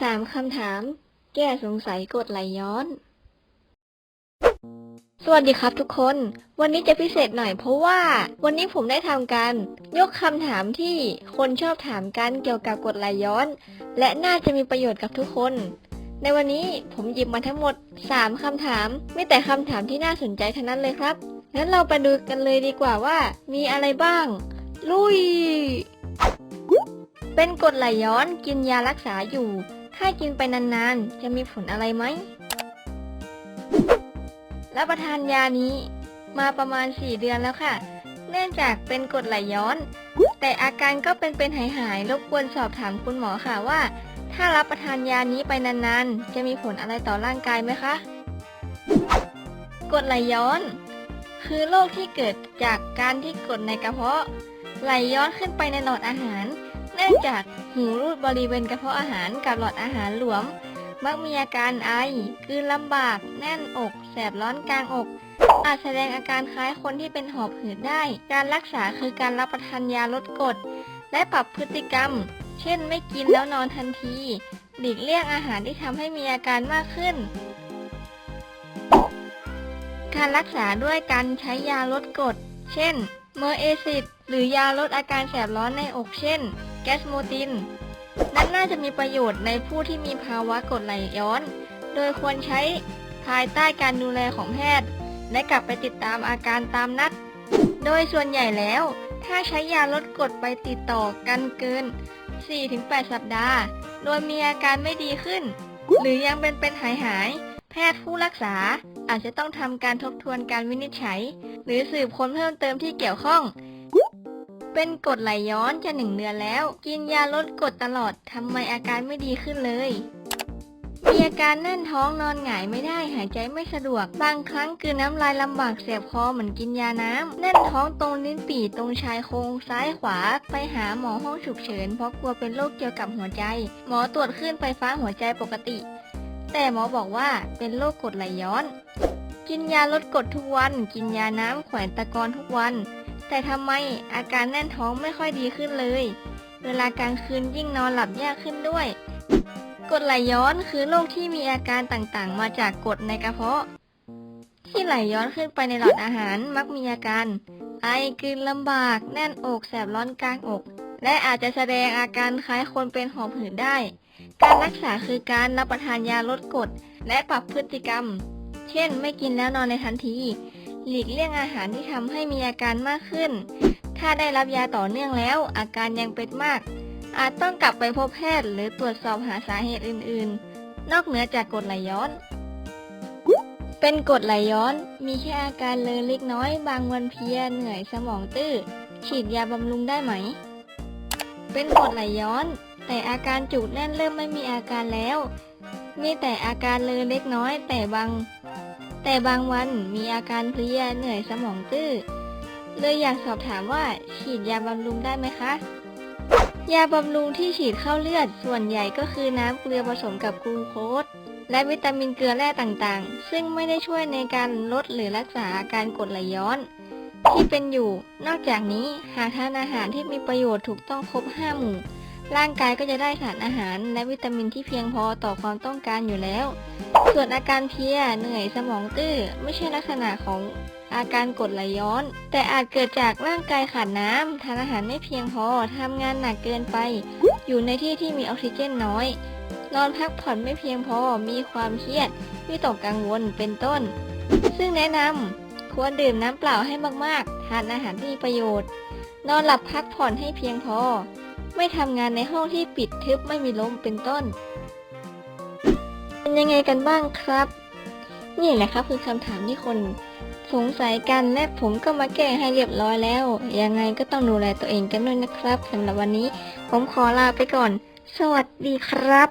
สามคำถาม แก้สงสัยกดไหลย้อน สวัสดีครับทุกคน วันนี้จะพิเศษหน่อยเพราะว่า วันนี้ผมได้ทำการ ยกคำถามที่คนชอบถามกันเกี่ยวกับกดไหลย้อน และน่าจะมีประโยชน์กับทุกคน ในวันนี้ผมหยิบมาทั้งหมด 3คำถาม ไม่แต่คำถามที่น่าสนใจทั้งนั้นเลยครับ งั้นเราไปดูกันเลยดีกว่าว่า มีอะไรบ้าง ลุย เป็นกดไหลย้อนกินยารักษาอยู่ ถ้ากินไปนานๆ จะมีผลอะไรไหม รับประทานยานี้มาประมาณ 4 เดือนแล้วค่ะ เนื่องจากเป็นกรดไหลย้อน แต่อาการก็เป็นเป็นหายหายๆรบกวนสอบถามคุณหมอค่ะว่า ถ้ารับประทานยานี้ไปนานๆ จะมีผลอะไรต่อร่างกายไหมคะกรดไหลย้อน คือโรคที่เกิดจากการที่กรดในกระเพาะ ไหลย้อนขึ้นไปในหลอดอาหาร นื่องจากหูรูดบริเวณกระเพาะอาหารกับหลอดอาหารหลวม มักมีอาการไอกลืนลำบาก แน่นอก แสบร้อนกลางอก อาจแสดงอาการคล้ายคนที่เป็นหอบหืดได้ การรักษาคือการรับประทานยาลดกรดและปรับพฤติกรรม เช่นไม่กินแล้วนอนทันที หลีกเลี่ยงอาหารที่ทำให้มีอาการมากขึ้น การรักษาด้วยการใช้ยาลดกรด เช่น เมอร์เอซิดหรือยาลดอาการแสบร้อนในอกเช่น แกสโมติน นั้นน่าจะมีประโยชน์ในผู้ที่มีภาวะกรดไหลย้อน โดยควรใช้ภายใต้การดูแลของแพทย์ และกลับไปติดตามอาการตามนัด โดยส่วนใหญ่แล้ว ถ้าใช้ยาลดกรดไปติดต่อกันเกิน 4-8 สัปดาห์ โดยมีอาการไม่ดีขึ้น หรือยังเป็นเป็นหายหาย แพทย์ผู้รักษาอาจจะต้องทำการทบทวนการวินิจฉัย หรือสืบค้นเพิ่มเติมที่เกี่ยวข้อง เป็นกรดไหลย้อนจะหนึ่งเดือนแล้ว กินยาลดกรดตลอดทำไมอาการไม่ดีขึ้นเลยมีอาการแน่นท้องนอนหงายไม่ได้หายใจไม่สะดวก บางครั้งกืนน้ำลายลำบากเสียบคอเหมือนกินยาน้ำแน่นท้องตรงลิ้นปี่ตรงชายโครงซ้ายขวา ไปหาหมอห้องฉุกเฉินเพราะกลัวเป็นโรคเกี่ยวกับหัวใจ หมอตรวจขึ้นไฟฟ้าหัวใจปกติ แต่หมอบอกว่าเป็นโรคกรดไหลย้อน กินยาลดกรดทุกวัน กินยาน้ำแขวนตะกอนทุกวัน แต่ทำไมอาการแน่นท้องไม่ค่อยดีขึ้นเลย เวลากลางคืนยิ่งนอนหลับยากขึ้นด้วย กรดไหลย้อนคือโรคที่มีอาการต่างๆ มาจากกรดในกระเพาะ ที่ไหลย้อนขึ้นไปในหลอดอาหารมักมีอาการ ไอกลืนลำบาก แน่นอกแสบร้อนกลางอก และอาจจะแสดงอาการคล้ายคนเป็นหอบหืดได้ การรักษาคือการรับประทานยาลดกรดและปรับพฤติกรรม เช่น ไม่กินแล้วนอนในทันที หลีกเลี่ยงอาหารที่ทำให้มีอาการมากขึ้น ถ้าได้รับยาต่อเนื่องแล้ว อาการยังเป็นมาก อาจต้องกลับไปพบแพทย์ หรือตรวจสอบหาสาเหตุอื่น ๆ นอกเหนือจากกรดไหลย้อน เป็นกรดไหลย้อน มีแค่อาการเลอเล็กน้อย บางวันเพลียเหนื่อยสมองตื้อ ฉีดยาบำรุงได้ไหม เป็นกรดไหลย้อน แต่อาการจุกแน่นเริ่มไม่มีอาการแล้ว มีแต่อาการเลอเล็กน้อย แต่บาง แต่บางวันมีอาการเพลียเหนื่อยสมองตื้อ เลยอยากสอบถามว่าฉีดยาบำรุงได้ไหมคะ ยาบำรุงที่ฉีดเข้าเลือดส่วนใหญ่ก็คือน้ำเกลือผสมกับกลูโคสและวิตามินเกลือแร่ต่างๆ ซึ่งไม่ได้ช่วยในการลดหรือรักษาอาการกรดไหลย้อน ที่เป็นอยู่ นอกจากนี้หากทานอาหารที่มีประโยชน์ถูกต้องครบ 5 หมู่ ร่างกายก็จะได้สารอาหารและวิตามินที่เพียงพอต่อความต้องการอยู่แล้ว ส่วนอาการเพีย เหนื่อยสมองตื้อ ไม่ใช่ลักษณะของอาการกดไหลย้อน แต่อาจเกิดจากร่างกายขาดน้ำทานอาหารไม่เพียงพอทำงานหนักเกินไป อยู่ในที่ที่มีออกซิเจนน้อย นอนพักผ่อนไม่เพียงพอมีความเครียดวิตกกังวลเป็นต้น ซึ่งแนะนำควรดื่มน้ำเปล่าให้มากๆ ทานอาหารที่มีประโยชน์ นอนหลับพักผ่อนให้เพียงพอ ไม่ทำงานในห้องที่ปิดทึบไม่มีลมเป็นต้น เป็นยังไงกันบ้างครับ นี่แหละครับคือคำถามที่คนสงสัยกันและผมก็มาแก้ให้เรียบร้อยแล้ว ยังไงก็ต้องดูแลตัวเองกันด้วยนะครับสำหรับวันนี้ ผมขอลาไปก่อน สวัสดีครับ